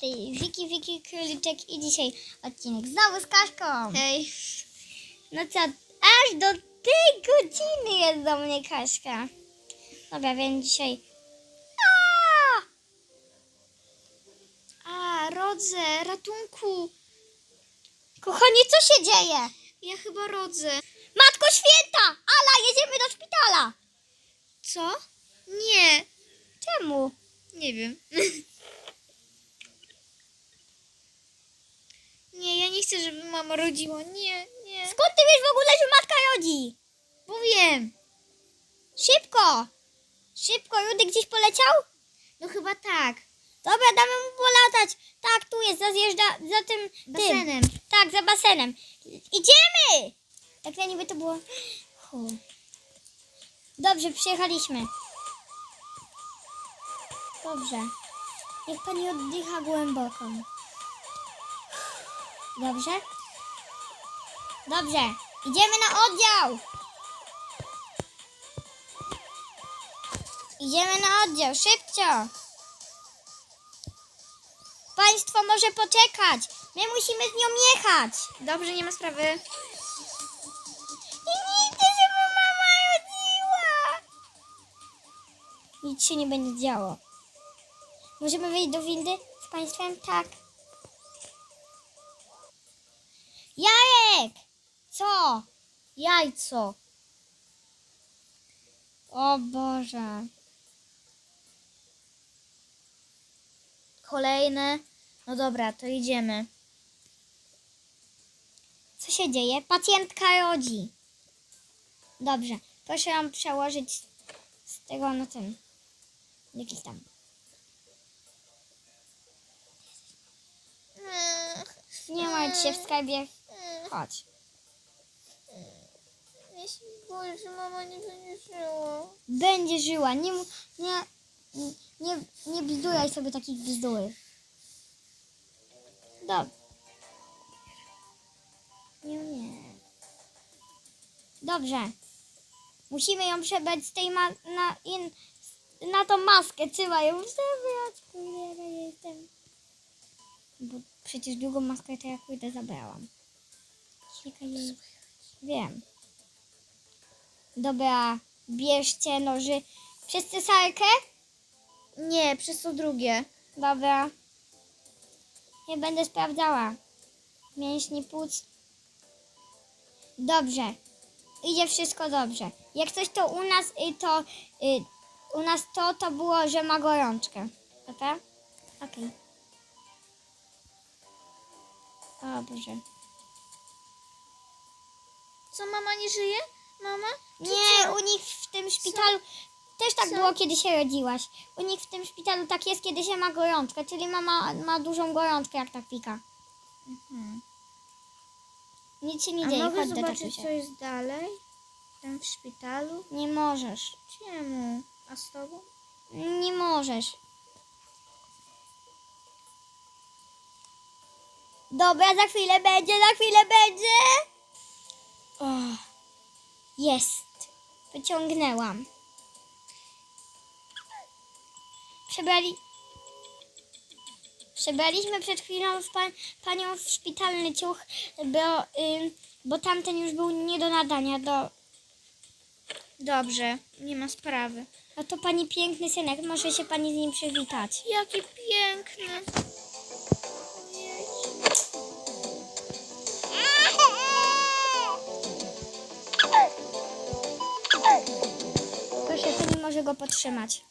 tutaj Wiki, Wiki Króliczek i dzisiaj odcinek znowu z Kaszką. Hej. No co, aż do tej godziny jest do mnie Kaszka. Dobra, więc dzisiaj... A! A, rodzę, ratunku. Kochanie, co się dzieje? Ja chyba rodzę. Matko Święta! Ala, jedziemy do szpitala! Co? Nie. Czemu? Nie wiem. nie, ja nie chcę, żeby mama rodziła. Nie, nie. Skąd ty wiesz w ogóle, że matka rodzi? Bo wiem. Szybko! Szybko, Rudy gdzieś poleciał? No chyba tak. Dobra, damy mu polatać. Tak, tu jest, za zjeżdża, za tym, tym. Basenem. Tak, za basenem. Idziemy! Tak na niby to było... Hu. Dobrze, przyjechaliśmy. Dobrze. Niech pani oddycha głęboko. Dobrze? Dobrze. Idziemy na oddział. Idziemy na oddział, szybcio. Państwo może poczekać. My musimy z nią jechać. Dobrze, nie ma sprawy. I nie chcę, żeby mama rodziła. Nic się nie będzie działo. Możemy wejść do windy z państwem? Tak. Jarek! Co? Jajco. O Boże. Kolejne. No dobra, to idziemy. Co się dzieje? Pacjentka rodzi. Dobrze. Proszę ją przełożyć z tego na ten. Jakiś tam. Nie martw się w skarbie. Chodź. Ja się boję, że mama nie będzie żyła. Będzie żyła. Nie, mu- nie, nie, nie bzduraj sobie takich bzdur. Dobrze. Nie, nie. Dobrze. Musimy ją przebrać z tej ma- na, in, na tą maskę. Trzeba ją przebrać. Kurde, ja jestem. Bo przecież drugą maskę to ja kurde zabrałam. Wiem. Dobra, bierzcie noży. Przez cesarkę? Nie, przez to drugie. Dobra. Nie będę sprawdzała. Mięśni płuc. Dobrze. Idzie wszystko dobrze. Jak coś to u nas, y, to y, u nas to, to było, że ma gorączkę. Dobra? Okej. Dobrze. Co, mama nie żyje? Mama? Czy Nie, co? u nich w tym szpitalu też tak Co? było, kiedy się rodziłaś. U nich w tym szpitalu tak jest, kiedy się ma gorączkę, czyli mama ma dużą gorączkę, jak tak pika. Mhm. Nic się nie A dzieje, mogę chodź zobaczyć, co jest dalej? Tam w szpitalu? Nie możesz. Czemu? A z tobą? Nie możesz. Dobra, za chwilę będzie, za chwilę będzie. O, jest. Wyciągnęłam. Przebrali... Przebraliśmy przed chwilą w pan, panią w szpitalny ciuch, bo, ym, bo tamten już był nie do nadania. Do, Dobrze, nie ma sprawy. no to pani piękny synek, może się pani z nim przywitać. Jaki piękny. Może go podtrzymać.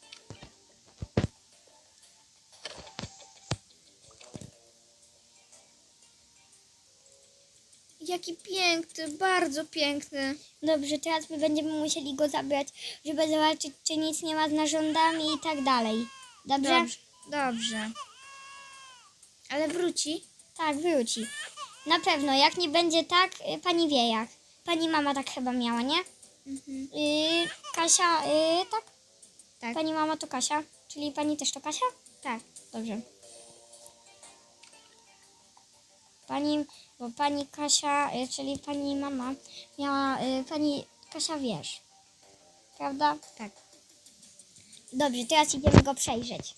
Jaki piękny, bardzo piękny. Dobrze, teraz my będziemy musieli go zabrać, żeby zobaczyć, czy nic nie ma z narządami i tak dalej. Dobrze? Dobrze. Dobrze. Ale wróci? Tak, wróci. Na pewno, jak nie będzie tak, y, pani wie jak. Pani mama tak chyba miała, nie? Mhm. Yy, Kasia, yy, tak? Tak. Pani mama to Kasia, czyli pani też to Kasia? Tak. Dobrze. Pani, bo pani Kasia, y, czyli pani mama miała, y, pani Kasia wiesz, prawda? Tak. Dobrze, teraz idziemy go przejrzeć.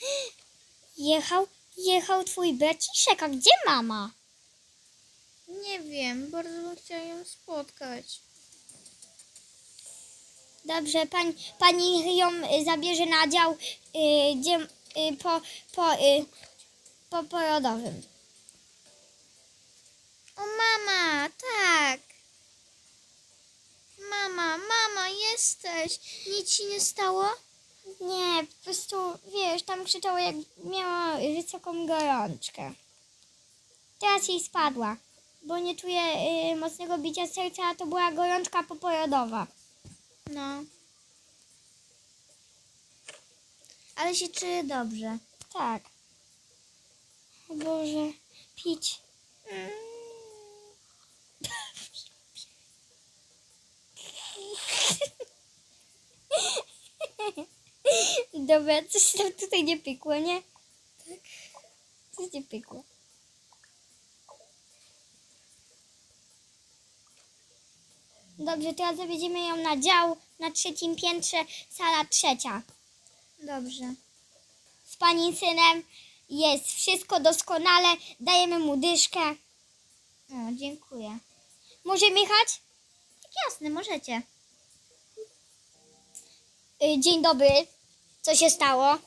Jechał, jechał twój braciszek, a gdzie mama? Nie wiem, bardzo bym chciała ją spotkać. Dobrze, pani, pani ją y, zabierze na dział y, y, po, po, y, po porodowym. O mama, tak. Mama, mama, jesteś. Nic ci nie stało? Nie, po prostu, wiesz, tam krzyczała jak miała wysoką gorączkę. Teraz jej spadła, bo nie czuje y, mocnego bicia serca, a to była gorączka poporodowa. No. Ale się czuję dobrze. Tak. O Boże, pić. Mm. Dobra, coś tam tutaj nie pykło, nie? Tak. Coś nie pykło. Dobrze, teraz zawiedziemy ją na dział na trzecim piętrze, sala trzecia. Dobrze. z pani synem. Jest wszystko doskonale. Dajemy mu dyszkę. O, dziękuję. Możemy jechać? Tak jasne, możecie. Y, Dzień dobry. Co się stało?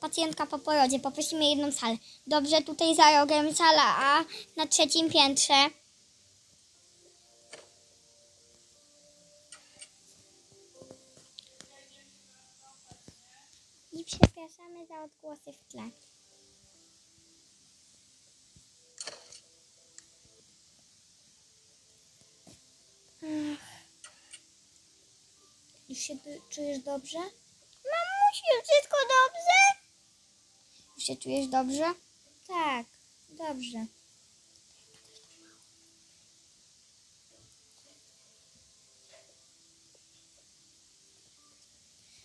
Pacjentka po porodzie. Poprosimy jedną salę. Dobrze, tutaj za rogiem sala A na trzecim piętrze. Przepraszamy za odgłosy w tle. Już się czujesz dobrze? Mamusiu, wszystko dobrze? Już się czujesz dobrze? Tak, dobrze.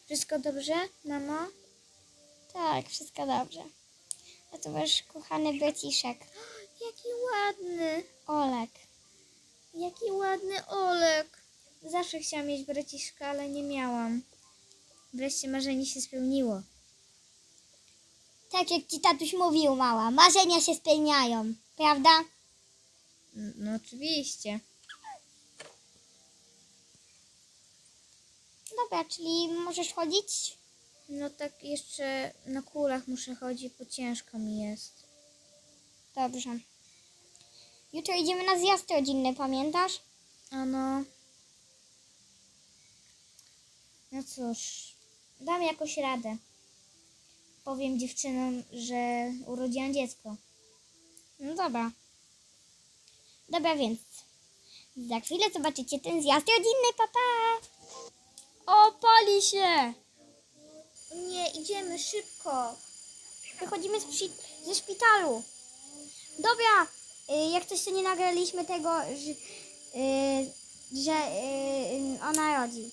Wszystko dobrze, mamo? Tak, wszystko dobrze. A to wasz kochany braciszek, Jaki ładny, Olek. jaki ładny Olek. Zawsze chciałam mieć braciszka, ale nie miałam. Wreszcie marzenie się spełniło. Tak jak ci tatuś mówił, mała, marzenia się spełniają, prawda? No oczywiście. Dobra, czyli możesz chodzić? No tak jeszcze na kulach muszę chodzić, bo ciężko mi jest. Dobrze. Jutro idziemy na zjazd rodzinny, pamiętasz? Ano. No cóż, dam jakoś radę. Powiem dziewczynom, że urodziłam dziecko. No dobra. Dobra, więc za chwilę zobaczycie ten zjazd rodzinny, papa. O, pali się! Nie, idziemy szybko. Wychodzimy z ze szpitalu. Dobra, y, jak coś to nie nagraliśmy tego, że, y, że y, ona rodzi.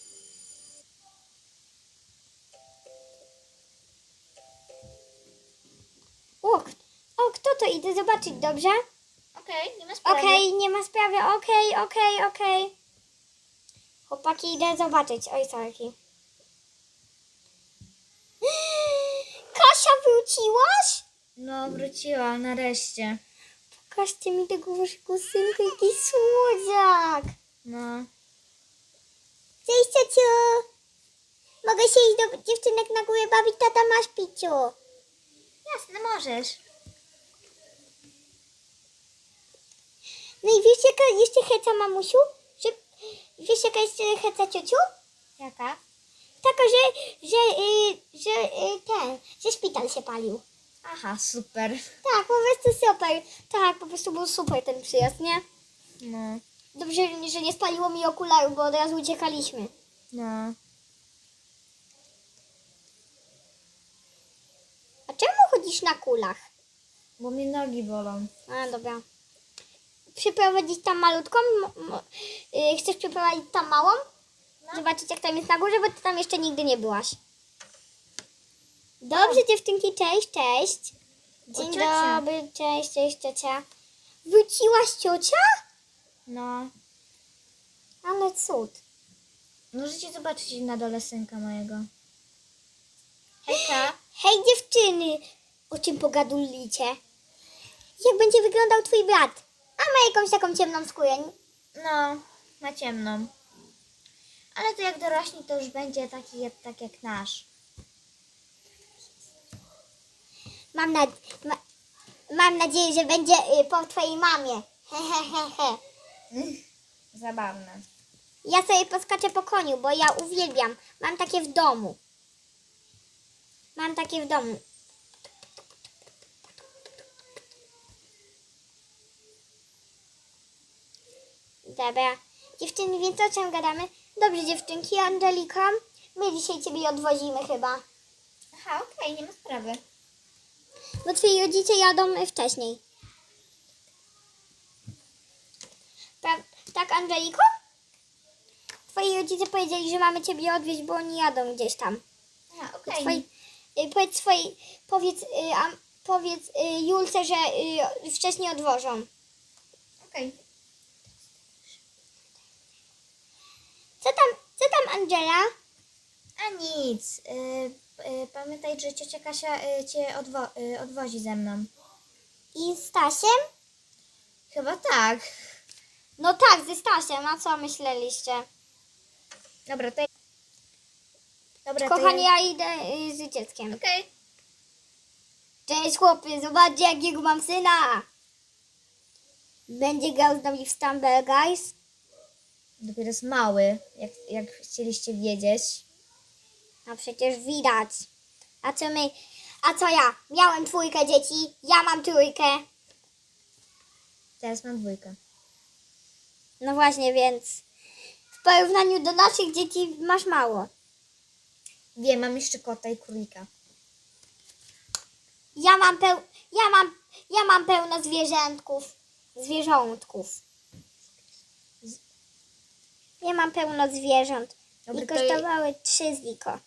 O, o, kto to? Idę zobaczyć, dobrze? Okej, nie ma Okej, nie ma sprawy, okej, okej, okej. Chłopaki, idę zobaczyć. Oj, sorki. Kasia, wróciłaś? No, wróciłam nareszcie. Pokażcie mi tego waszego synka, jaki słodziak. No, Cześć, ciociu. Mogę się iść do dziewczynek na górę bawić, tata masz piciu. jasne, możesz. No i wiesz jaka jeszcze heca, mamusiu? Że, wiesz jaka jest e, heca, ciociu? Jaka? Taka, że, że, y, że y, ten, że szpital się palił. Aha, super. Tak, po prostu super. Tak, po prostu był super ten przyjazd, nie? No, Dobrze, że nie spaliło mi okularów, bo od razu uciekaliśmy. no. A czemu chodzisz na kulach? Bo mnie nogi bolą. A, dobra. Przyprowadzić tam malutką? Y, chcesz przyprowadzić tam małą? Zobaczyć jak tam jest na górze, bo ty tam jeszcze nigdy nie byłaś. Dobrze dziewczynki, cześć, cześć. Dzień ciocia. dobry, cześć, cześć ciocia. Wróciłaś ciocia? No. Ale cud. Możecie zobaczyć na dole synka mojego. Hejka. Hej dziewczyny, O czym pogadulicie? Jak będzie wyglądał twój brat? A ma jakąś taką ciemną skórę. No, na ciemną. Ale to jak dorośnie, to już będzie taki jak, tak jak nasz. Mam, nad... ma... Mam nadzieję, że będzie y, po twojej mamie. He, he, he, he. Zabawne. Ja sobie poskaczę po koniu, bo ja uwielbiam. Mam takie w domu. Mam takie w domu. Dobra. Dziewczyny, więc o czym gadamy? Dobrze, dziewczynki, Angelika. My dzisiaj ciebie odwozimy chyba. Aha, okej, nie ma sprawy. Bo twoi rodzice jadą wcześniej. Tak, tak Angeliko? Twoi rodzice powiedzieli, że mamy ciebie odwieźć, bo oni jadą gdzieś tam. Aha, okej. Twoi, y, powiedz swojej, powiedz, y, powiedz y, Julce, że y, wcześniej odwożą. Okej. Co tam, co tam Angela? A nic. Y, y, pamiętaj, że ciocia Kasia y, cię odwo- y, odwozi ze mną. I z Stasiem? Chyba tak. No tak, ze Stasiem, a co myśleliście? Dobra, to Dobra, to Kochani, ja... ja idę y, z dzieckiem. Okej. Cześć chłopy, zobaczcie jakiego mam syna. Będzie grał z nami w Stumble Guys. Dopiero jest mały, jak, jak chcieliście wiedzieć. No przecież widać. A co my, a co ja? Miałem trójkę dzieci, ja mam trójkę. Teraz mam dwójkę. No właśnie, więc w porównaniu do naszych dzieci masz mało. Wiem, mam jeszcze kota i królika. Ja mam peł, ja mam, ja mam pełno zwierzętków, zwierzątków. Ja mam pełno zwierząt. Dobra, I to kosztowały trzy zliko.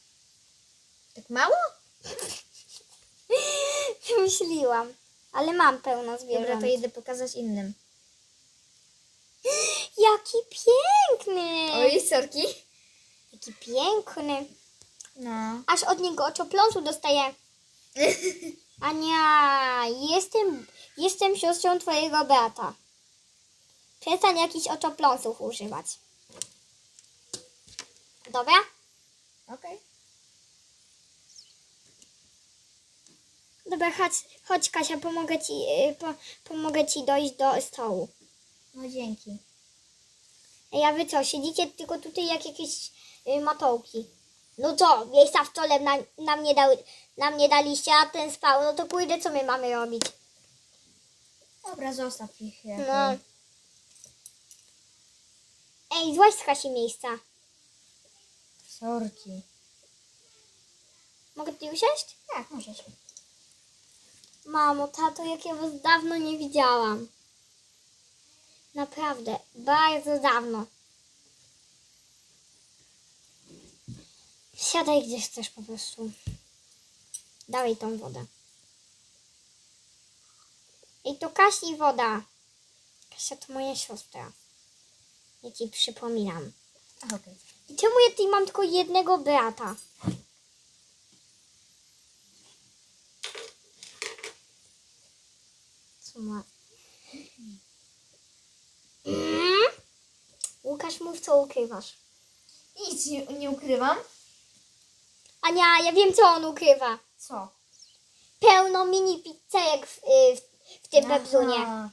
Tak mało? Wymyśliłam. Ale mam pełno Dobra, zwierząt. to jedę pokazać innym. Jaki piękny! Oj, sorki. Jaki piękny. No. Aż od niego oczopląsu dostaję. Ania, jestem, jestem siostrą twojego brata. Przestań jakichś oczopląsów używać. Dobra? Okej. Dobra, chodź, chodź Kasia, pomogę ci, y, po, pomogę ci dojść do stołu. No dzięki. Ej, a wy co, siedzicie tylko tutaj jak jakieś y, matołki. No co, miejsca w na, nam, nie dały, nam nie daliście, a ten spał, no to kurde, co my mamy robić? Dobra, zostaw ich. No. Ej, złaź z Kasi miejsca. Sorki. Mogę tu usiąść? Tak, możesz. Mamo, tato, jak ja was dawno nie widziałam. Naprawdę, bardzo dawno. Siadaj gdzie chcesz po prostu. Dawaj tą wodę. I to Kasi woda. Kasia to moja siostra. Ja ci przypominam. Okej. I czemu ja tutaj mam tylko jednego brata? Co ma? Mm? Łukasz, mów co ukrywasz. Nic nie, nie ukrywam. Ania, ja wiem co on ukrywa. Co? Pełno mini pizzerek w, y, w, w tym. Aha.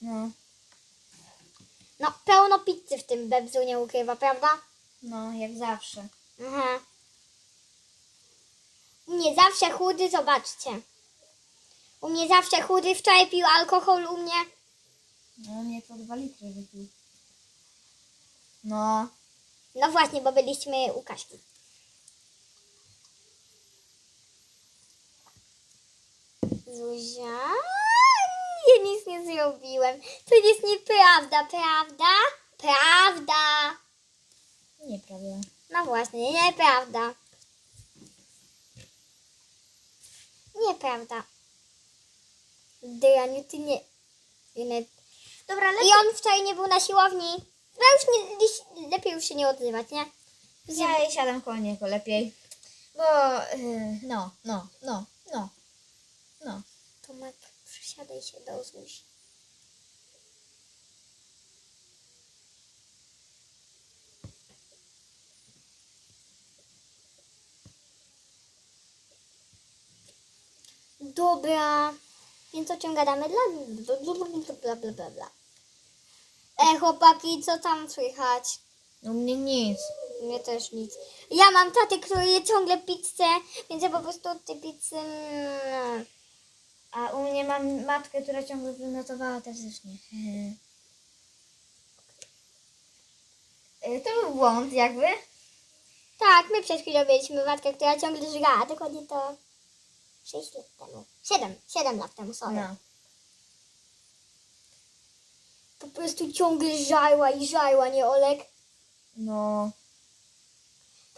No. No, pełno pizzy w tym bebzunie ukrywa, prawda? No, jak zawsze. Aha. U mnie zawsze chudy, zobaczcie. U mnie zawsze chudy, wczoraj pił alkohol u mnie. No, mnie to dwa litry wypił. No. No właśnie, bo byliśmy u Kaśki. Zuzia? Ja nic nie zrobiłem. To jest nieprawda, prawda? Prawda. Nieprawda. No właśnie, nieprawda. Nieprawda. Dyaniu, ty nie... nie... Dobra, I lepiej. on wczoraj nie był na siłowni. No już lepiej już się nie odzywać, nie? Ja siadam koło niego lepiej. Bo, yy, no, no, no, no. No. Tomek, przysiadaj się, dozwól się. Dobra, więc o czym gadamy? Dla, bla, bla, bla, bla, bla, bla, bla. E, chłopaki, co tam słychać? U mnie nic. Mnie też nic. Ja mam tatę, który je ciągle pizzę, więc ja po prostu od tej pizzy... mm, A u mnie mam matkę, która ciągle wynotowała też nie. Y, To był błąd jakby. Tak, my przed chwilą mieliśmy matkę, która ciągle żygała, dokładnie to 6 lat temu. 7, 7 lat temu, sorry. No. Po prostu ciągle żarła i żarła, nie Olek? No.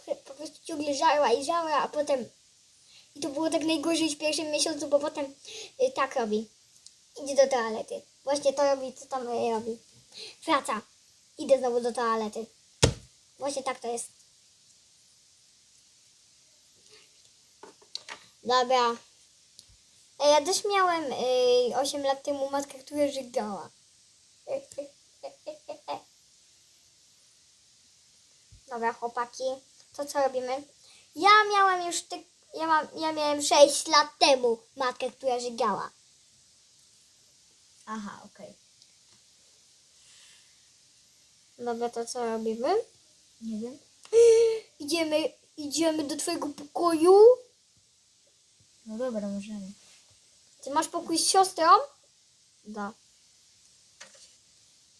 Po- Po prostu ciągle żarła i żarła, a potem... I to było tak najgorzej w pierwszym miesiącu, bo potem y, tak robi. Idzie do toalety. Właśnie to robi, co tam y, robi. Wraca. Idę znowu do toalety. Właśnie tak to jest. Dobra. E, Ja też miałem y, 8 lat temu matkę, która żygała. Dobra, chłopaki, to co robimy? Ja miałem już ty, ja, mam, ja miałem 6 lat temu matkę, która żygała. Aha, okej. Dobra, to co robimy? Nie wiem. Idziemy, idziemy do twojego pokoju. No dobra, możemy. Ty masz pokój z siostrą? Da.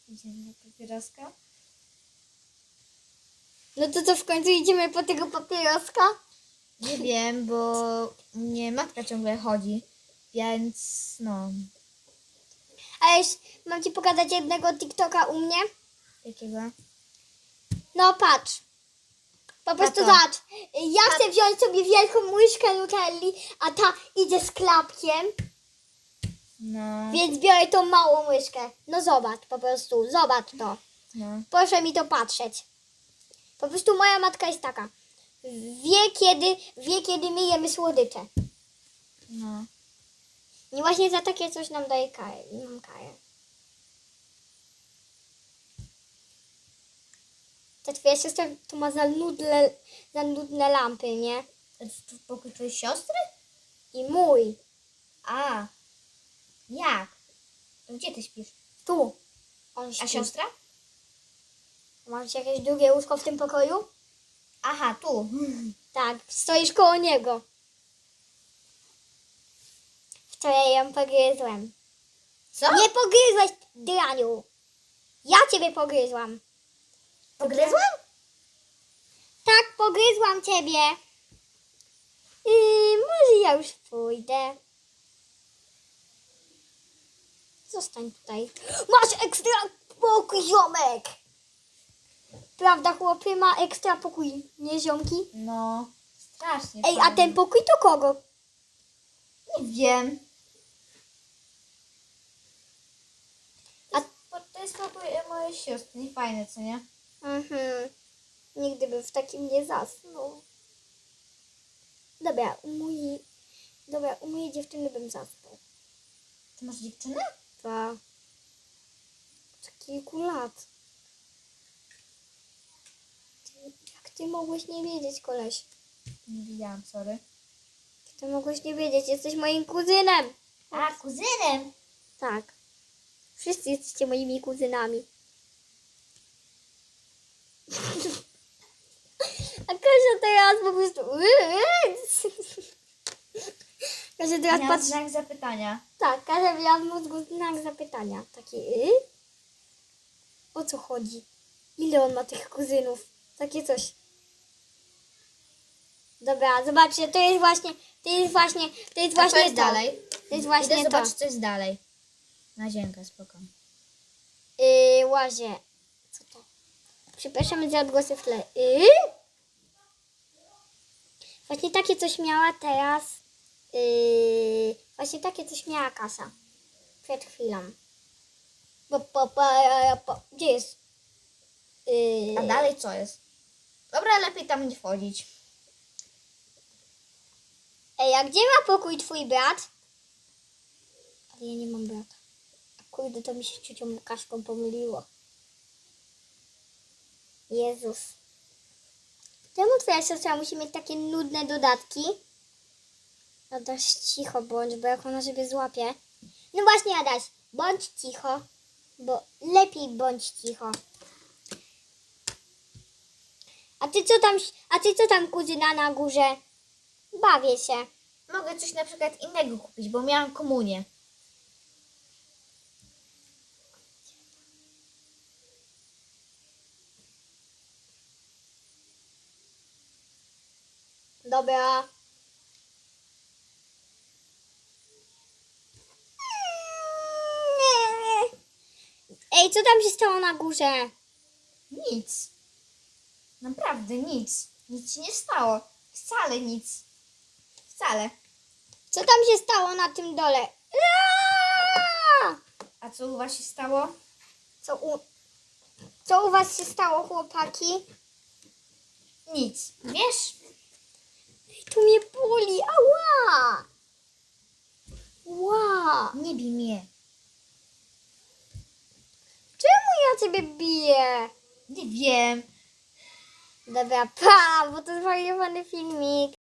Idziemy na papieroska. No to co w końcu idziemy po tego papieroska? Nie wiem, bo mnie matka ciągle chodzi, więc no. A już mam ci pokazać jednego TikToka u mnie? Jakiego? No patrz. Po prostu Tato. zobacz. Ja chcę wziąć sobie wielką łyżkę Nutelli, a ta idzie z klapkiem, No. więc biorę tą małą łyżkę. No zobacz po prostu, zobacz to. No. Proszę mi to patrzeć. Po prostu moja matka jest taka. Wie kiedy, wie kiedy my jemy słodycze. No. I właśnie za takie coś nam daje karę. Mam karę. Ta twoja siostra tu ma za nudne, za nudne lampy, nie? To tu pokój twojej siostry? I mój. A. Jak? To gdzie ty śpisz? Tu. On A śpi. siostra? Masz jakieś drugie łóżko w tym pokoju? Aha, tu. Tak, stoisz koło niego. Wczoraj ją pogryzłem. Co? Nie pogryzłeś, draniu. Ja ciebie pogryzłam. Pogryzłam? Tak, pogryzłam ciebie. Yy, może ja już pójdę. Zostań tutaj. Masz ekstra pokój, ziomek! Prawda, chłopie, ma ekstra pokój, nie ziomki? No. Strasznie. Ej, a fajnie. ten pokój to kogo? Nie wiem. A- Bo to jest pokój e, mojej siostry. Nie fajne, co nie? Mhm. Nigdy bym w takim nie zasnął. Dobra, u mojej... Dobra, u mojej dziewczyny bym zaspał. Ty masz dziewczynę? Dwa. Od kilku lat. Ty, mogłeś nie wiedzieć, koleś? Nie widziałam, sorry. Ty mogłeś nie wiedzieć? Jesteś moim kuzynem. A, kuzynem? Tak. Wszyscy jesteście moimi kuzynami. A Kasia teraz po prostu... Kasia teraz Miałam patrzy... znak zapytania. Tak, Kasia miała w mózgu znak zapytania. Taki... Y? O co chodzi? Ile on ma tych kuzynów? Takie coś. Dobra, zobaczcie, to jest właśnie... To jest właśnie... To jest właśnie jest to. dalej? To jest właśnie Idę to. zobaczyć, co jest dalej. Na ziemkę, spoko. Yy, łazie. Co to? Przepraszamy za odgłosy w tle. Yy? Właśnie takie coś miała teraz. Yy, właśnie takie coś miała kasa. Przed chwilą. Po, po, po, po. Gdzie jest? Yy, A dalej co jest? Dobra, lepiej tam nie wchodzić. Ej, a gdzie ma pokój twój brat? Ja nie mam brata. Kurde, to mi się ciocią Łukaszką pomyliło. Jezus. Czemu twoja siostra musi mieć takie nudne dodatki? Adaś, cicho bądź, bo jak ona sobie złapie. No właśnie, Adaś, bądź cicho, bo lepiej bądź cicho. A ty co tam, a ty co tam, kuzyna na górze? Bawię się. Mogę coś na przykład innego kupić, bo miałam komunię. Dobra. Ej, co tam się stało na górze? Nic. Naprawdę nic. Nic się nie stało. Wcale nic. Wcale. Co tam się stało na tym dole? Aaa! A co u was się stało? Co u, co u was się stało, chłopaki? Nic. Wiesz? Ej, tu mnie boli, ała! Ła! Nie bij mnie. Czemu ja ciebie biję? Nie wiem. Dobra, pa, bo to zwariowany filmik.